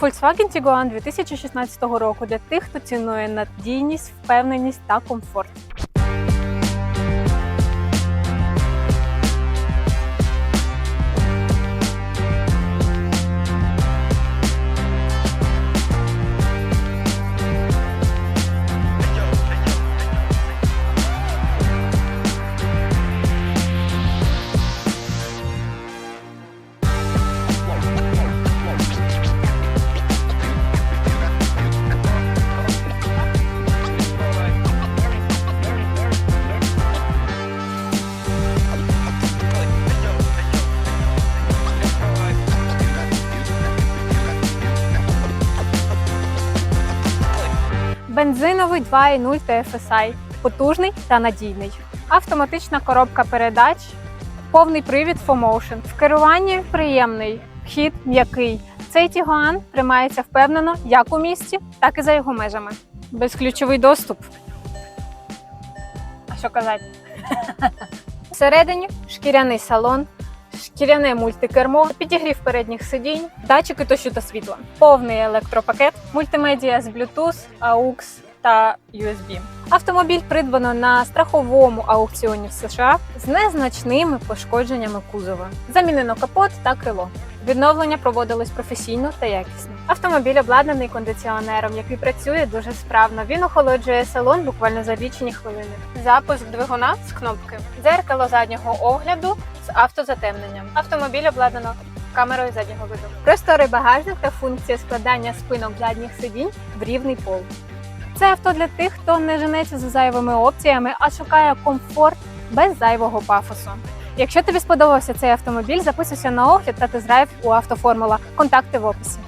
Volkswagen Tiguan 2016 року для тих, хто цінує надійність, впевненість та комфорт. Бензиновий 2.0 TFSI, потужний та надійний. Автоматична коробка передач, повний привід 4Motion. В керуванні приємний, вхід м'який. Цей Тігуан тримається впевнено як у місті, так і за його межами. Безключовий доступ. А що казати? Всередині шкіряний салон, шкіряне мультикермо, підігрів передніх сидінь, датчики тощо та світла, повний електропакет, мультимедіа з Bluetooth, AUX та USB. Автомобіль придбано на страховому аукціоні в США з незначними пошкодженнями кузова. Замінено капот та крило. Відновлення проводилось професійно та якісно. Автомобіль обладнаний кондиціонером, який працює дуже справно. Він охолоджує салон буквально за лічені хвилини. Запуск двигуна з кнопки, дзеркало заднього огляду з автозатемненням. Автомобіль обладнано камерою заднього виду. Просторий багажник та функція складання спинок задніх сидінь в рівний пол. Це авто для тих, хто не женеться за зайвими опціями, а шукає комфорт без зайвого пафосу. Якщо тобі сподобався цей автомобіль, записуйся на огляд та тест-драйв у автоформула. Контакти в описі.